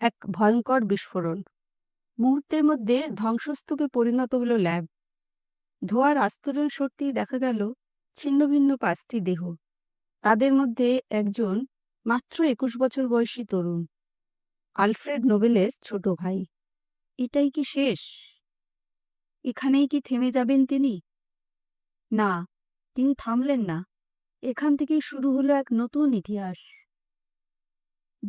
এক ভয়ঙ্কর বিস্ফোরণ। মুহূর্তের মধ্যে ধ্বংসস্তূপে পরিণত হল ল্যাব। ধোঁয়ার আস্তরণ সত্যিই দেখা গেল ছিন্নভিন্ন পাঁচটি দেহ। তাদের মধ্যে একজন মাত্র একুশ বছর বয়সী তরুণ, আলফ্রেড নোবেলের ছোট ভাই। এটাই কি শেষ? এখানেই কি থেমে যাবেন তিনি? না, তিনি থামলেন না। এখান থেকেই শুরু হলো এক নতুন ইতিহাস।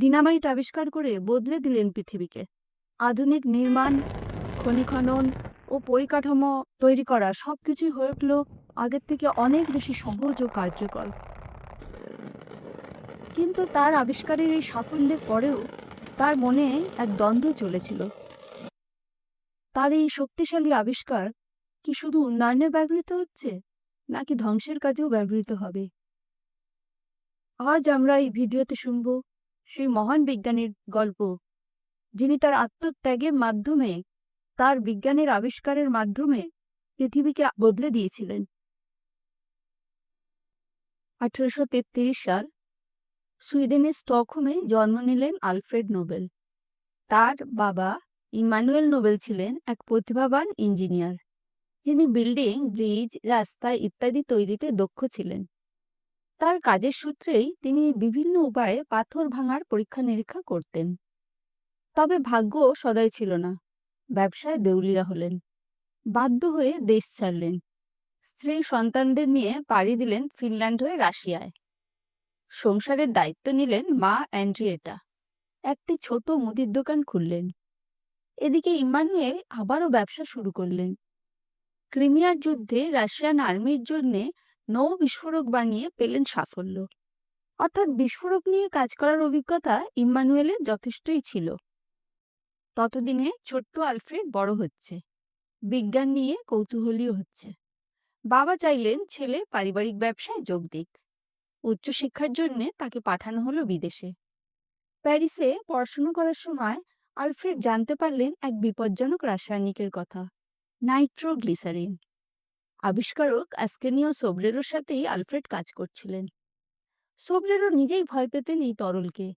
ডিনামাইট আবিষ্কার করে বদলে দিলেন পৃথিবীকে। আধুনিক নির্মাণ খনি খনন ও পরিকাঠামো তৈরি করা সব কিছুই হয়ে উঠল আগের থেকে অনেক বেশি সহজ ও কার্যকর। কিন্তু তার আবিষ্কারের এই সাফল্যের পরেও তার মনে এক দ্বন্দ্ব চলেছিল। তার এই শক্তিশালী আবিষ্কার কি শুধু উন্নয়নে ব্যবহৃত হচ্ছে, নাকি ধ্বংসের কাজেও ব্যবহৃত হবে? আজ আমরা এই ভিডিওতে শুনব সেই মহান বিজ্ঞানীর গল্প। যিনি তার আত্মত্যাগের মাধ্যমে, তার বিজ্ঞানের আবিষ্কারের মাধ্যমে পৃথিবীকে বদলে দিয়েছিলেন। আঠারোশো তেত্রিশ সাল সুইডেনের স্টকহোমে জন্ম নিলেন আলফ্রেড নোবেল। তার বাবা ইমানুয়েল নোবেল ছিলেন এক প্রতিভাবান ইঞ্জিনিয়ার। যিনি বিল্ডিং, ব্রিজ, রাস্তা ইত্যাদি তৈরিতে দক্ষ ছিলেন। তার কাজের সূত্রেই তিনি বিভিন্ন উপায়ে পাথর ভাঙার পরীক্ষা নিরীক্ষা করতেন। তবে ভাগ্য সদয় ছিল না। ব্যবসায় দেউলিয়া হলেন। বাধ্য হয়ে দেশ ছাড়লেন। স্ত্রী সন্তানদের নিয়ে পাড়ি দিলেন ফিনল্যান্ড হয়ে রাশিয়ায়। সংসারের দায়িত্ব নিলেন মা অ্যান্ড্রিয়েটা। একটি ছোট মুদির দোকান খুললেন। এদিকে ইমানুয়েল আবারও ব্যবসা শুরু করলেন। ক্রিমিয়ার যুদ্ধে রাশিয়ান আর্মির জন্যে নৌ বিস্ফোরক বানিয়ে পেলেন সাফল্য। অর্থাৎ বিস্ফোরক নিয়ে কাজ করার অভিজ্ঞতা ইম্মানুয়েলের যথেষ্টই ছিল। ততদিনে ছোট্ট আলফ্রেড বড় হচ্ছে। বিজ্ঞান নিয়ে কৌতূহলীও হচ্ছে। বাবা চাইলেন ছেলে পারিবারিক ব্যবসায় যোগ দিক। উচ্চশিক্ষার জন্য তাকে পাঠানো হলো বিদেশে। প্যারিসে পড়াশুনো করার সময় আলফ্রেড জানতে পারলেন এক বিপজ্জনক রাসায়নিকের কথা, নাইট্রোগ্লিসারিন। আবিষ্কারক অ্যাস্কেনিও সোবরেরোর সাথেই আলফ্রেড কাজ করছিলেন। সোবরেরো নিজেই ভয় পেতেন এই তরলকে।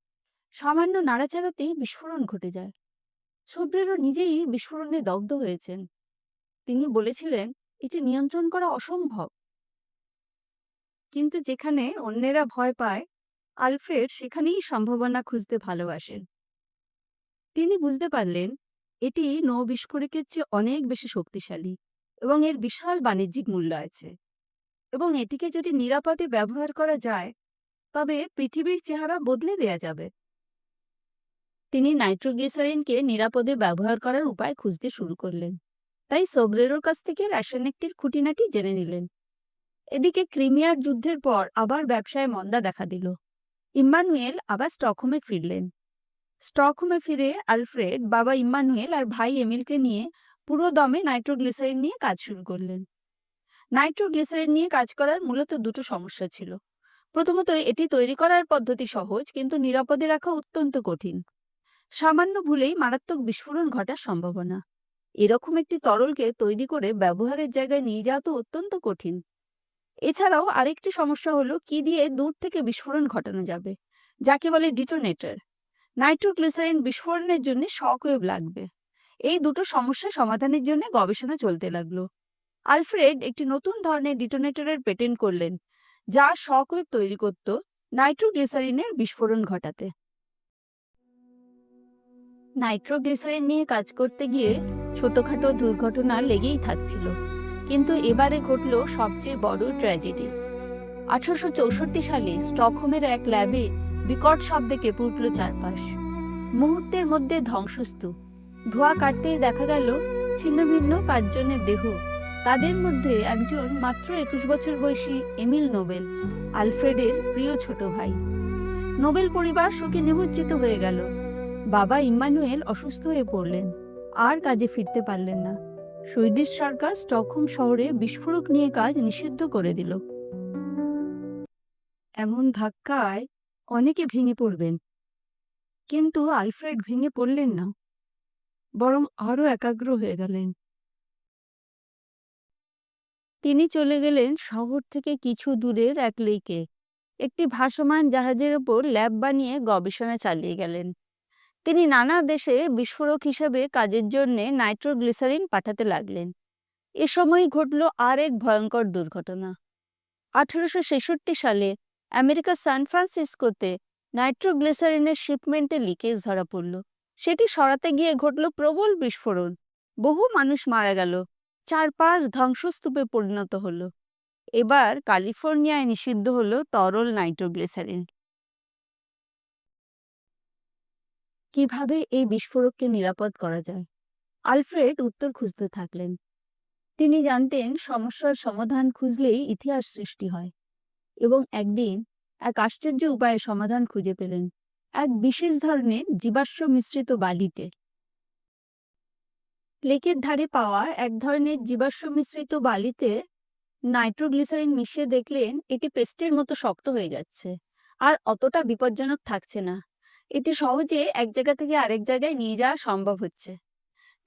সামান্য নাড়াচাড়াতেই বিস্ফোরণ ঘটে যায়। সোবরেরো নিজেই বিস্ফোরণে দগ্ধ হয়েছেন। তিনি বলেছিলেন, এটি নিয়ন্ত্রণ করা অসম্ভব। কিন্তু যেখানে অন্যেরা ভয় পায়, আলফ্রেড সেখানেই সম্ভাবনা খুঁজতে ভালোবাসেন। তিনি বুঝতে পারলেন, এটি নৌ বিস্ফোরকের চেয়ে অনেক বেশি শক্তিশালী। এবং এর বিশাল বাণিজ্যিক মূল্য আছে। এবং এটিকে যদি নিরাপদে ব্যবহার করা যায়, তবে পৃথিবীর চেহারা বদলে দেয়া যাবে। তিনি নাইট্রোগ্লিসারিনকে নিরাপদে ব্যবহার করার উপায় খুঁজতে শুরু করলেন। তাই সোবরেরোর কাছ থেকে রাসায়নিকটির খুঁটিনাটি জেনে নিলেন। এদিকে ক্রিমিয়ার যুদ্ধের পর আবার ব্যবসায় মন্দা দেখা দিল। ইম্মানুয়েল আবার স্টকহোমে ফিরলেন। স্টকহোমে ফিরে আলফ্রেড বাবা ইম্মানুয়েল আর ভাই এমিলকে নিয়ে পুরো দমে নাইট্রোগ্লিসারিন নিয়ে কাজ শুরু করলেন। নাইট্রোগ্লিসারিন নিয়ে কাজ করার মূলত দুটো সমস্যা ছিল। প্রথমত, এটি তৈরি করার পদ্ধতি সহজ, কিন্তু নিরাপদে রাখা অত্যন্ত কঠিন। সামান্য ভুলেই মারাত্মক বিস্ফোরণ ঘটার সম্ভাবনা। এরকম একটি তরলকে তৈরি করে ব্যবহারের জায়গায় নিয়ে যাওয়া তো অত্যন্ত কঠিন। এছাড়াও আরেকটি সমস্যা হলো, কি দিয়ে দূর থেকে বিস্ফোরণ ঘটানো যাবে, যাকে বলে ডিটোনেটর। নাইট্রোগ্লিসারিন বিস্ফোরণের জন্য শকওয়েভ লাগবে। এই দুটো সমস্যা সমাধানের জন্য গবেষণা চলতে লাগল। আলফ্রেড একটি নতুন ধরনের ডিটোনেটরের পেটেন্ট করলেন, যা শকওয়েভ তৈরি করত নাইট্রোগ্লিসারিনের বিস্ফোরণ ঘটাতে। নাইট্রোগ্লিসারিন নিয়ে কাজ করতে গিয়ে ছোটখাটো দুর্ঘটনা লেগেই থাকছিল, কিন্তু এবারে ঘটল সবচেয়ে বড় ট্র্যাজেডি। আঠারোশো চৌষট্টি সালে স্টকহোমের এক ল্যাবে বিকট শব্দে কেঁপে উঠল চারপাশ। মুহূর্তের মধ্যে ধ্বংসস্তূপ। ধোঁয়া কাটতেই দেখা গেল ছিন্নভিন্ন পাঁচজনের দেহ। তাদের মধ্যে একজন মাত্র একুশ বছর বয়সী এমিল নোবেল, আলফ্রেডের প্রিয় ছোট ভাই। নোবেল পরিবার শোকে নিমজ্জিত হয়ে গেল। বাবা ইম্মানুয়েল অসুস্থ হয়ে পড়লেন, আর কাজে ফিরতে পারলেন না। সুইডিশ সরকার স্টকহোম শহরে বিস্ফোরক নিয়ে কাজ নিষিদ্ধ করে দিল। এমন ধাক্কায় অনেকে ভেঙে পড়বেন। কিন্তু আলফ্রেড ভেঙে পড়লেন না। বরং আরও একাগ্র হয়ে গেলেন। তিনি চলে গেলেন শহর থেকে কিছু দূরের এক লেকে। একটি ভাসমান জাহাজের ওপর ল্যাব বানিয়ে গবেষণা চালিয়ে গেলেন। তিনি নানা দেশে বিস্ফোরক হিসেবে কাজের জন্যে নাইট্রোগ্লিসারিন পাঠাতে লাগলেন। এ সময় ঘটল আর এক ভয়ঙ্কর দুর্ঘটনা। আঠেরোশো সালে আমেরিকার সান ফ্রান্সিসকোতে নাইট্রোগ্লিসারিনের শিপমেন্টে লিকেজ ধরা পড়ল। সেটি সরাতে গিয়ে ঘটল প্রবল বিস্ফোরণ। বহু মানুষ মারা গেল। চারপাশ ধ্বংসস্তূপে পরিণত হলো। এবার ক্যালিফোর্নিয়ায় নিষিদ্ধ হলো তরল নাইট্রোগ্লিসারিন। কীভাবে এই বিস্ফোরককে নিরাপদ করা যায়? আলফ্রেড উত্তর খুঁজতে থাকলেন। তিনি জানতেন সমস্যার সমাধান খুঁজলেই ইতিহাস সৃষ্টি হয় এবং একদিন এক আশ্চর্য উপায়ে সমাধান খুঁজে পেলেন। এক বিশেষ ধরনের জীবাশ্ম মিশ্রিত বালিতে। লেকের ধারে পাওয়া এক ধরনের জীবাশ্ম মিশ্রিত বালিতে নাইট্রোগ্লিসারিন মিশিয়ে দেখলেন এটি পেস্টের মতো শক্ত হয়ে যাচ্ছে আর অতটা বিপজ্জনক থাকছে না। এটি সহজে এক জায়গা থেকে আরেক জায়গায় নিয়ে যাওয়া সম্ভব হচ্ছে।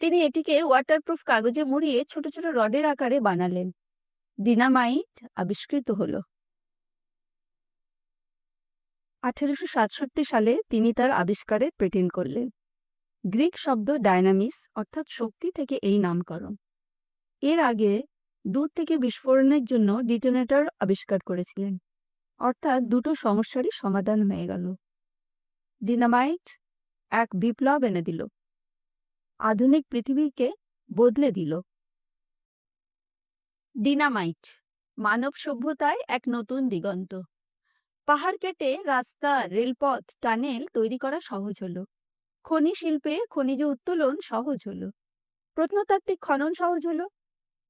তিনি এটিকে ওয়াটারপ্রুফ কাগজে মুড়িয়ে ছোট ছোট রডের আকারে বানালেন। ডিনামাইট আবিষ্কৃত হলো। আঠেরোশো সাতষট্টি সালে তিনি তার আবিষ্কারের পেটেন্ট করলেন। গ্রিক শব্দ ডায়নামিস অর্থাৎ শক্তি থেকে এই নামকরণ। এর আগে দূর থেকে বিস্ফোরণের জন্য ডিটোনেটর আবিষ্কার করেছিলেন। অর্থাৎ দুটো সমস্যারই সমাধান হয়ে গেল। ডিনামাইট এক বিপ্লব এনে দিল। আধুনিক পৃথিবীকে বদলে দিল। ডিনামাইট মানব সভ্যতায় এক নতুন দিগন্ত। পাহাড় কেটে রাস্তা রেলপথ টানেল তৈরি করা সহজ হলো খনি শিল্পে খনিজ উত্তোলন সহজ হলো প্রত্নতাত্ত্বিক খনন সহজ হলো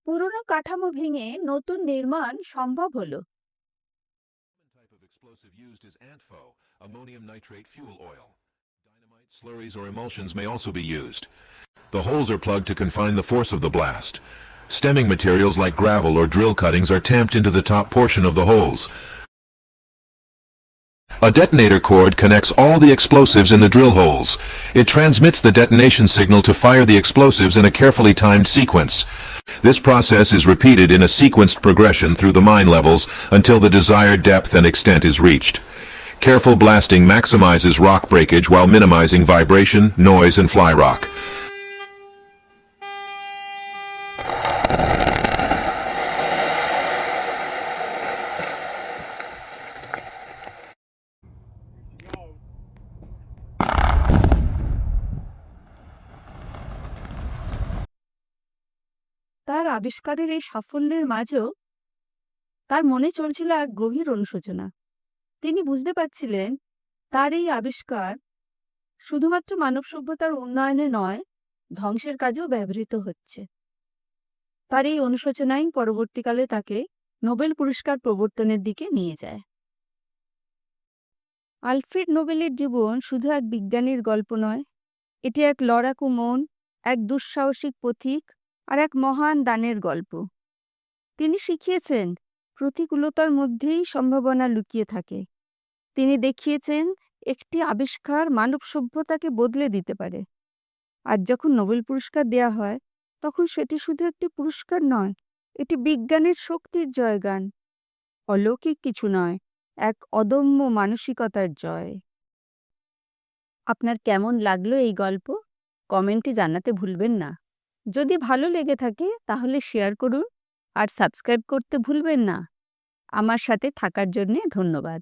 পুরনো কাঠামো ভেঙে নতুন নির্মাণ সম্ভব হলো explosive used is ANTFO, ammonium nitrate fuel oil. Dynamite, slurries, or emulsions may also be used. The holes are plugged to confine the force of the blast. Stemming materials like gravel or drill cuttings are tamped into the top portion of the holes. A detonator cord connects all the explosives in the drill holes. It transmits the detonation signal to fire the explosives in a carefully timed sequence. This process is repeated in a sequenced progression through the mine levels until the desired depth and extent is reached. Careful blasting maximizes rock breakage while minimizing vibration, noise, and fly rock. তার আবিষ্কারের এই সাফল্যের মাঝেও তার মনে চলছিল এক গভীর অনুশোচনা। তিনি বুঝতে পারছিলেন, তার এই আবিষ্কার শুধুমাত্র মানব সভ্যতার উন্নয়নে নয়, ধ্বংসের কাজেও ব্যবহৃত হচ্ছে। তার এই অনুশোচনাই পরবর্তীকালে তাকে নোবেল পুরস্কার প্রবর্তনের দিকে নিয়ে যায়। আলফ্রেড নোবেলের জীবন শুধু এক বিজ্ঞানীর গল্প নয়, এটি এক লড়াকু মন, এক দুঃসাহসিক পথিক আর এক মহান দানের গল্প। তিনি শিখিয়েছেন, প্রতিকূলতার মধ্যেই সম্ভাবনা লুকিয়ে থাকে। তিনি দেখিয়েছেন, একটি আবিষ্কার মানব সভ্যতাকে বদলে দিতে পারে। আর যখন নোবেল পুরস্কার দেয়া হয়, তখন সেটি শুধু একটি পুরস্কার নয়, এটি বিজ্ঞানের শক্তির জয়গান। অলৌকিক কিছু নয়, এক অদম্য মানসিকতার জয়। আপনার কেমন লাগল এই গল্প? কমেন্টে জানাতে ভুলবেন না। যদি ভালো লেগে থাকে, তাহলে শেয়ার করুন আর সাবস্ক্রাইব করতে ভুলবেন না। আমার সাথে থাকার জন্যে ধন্যবাদ।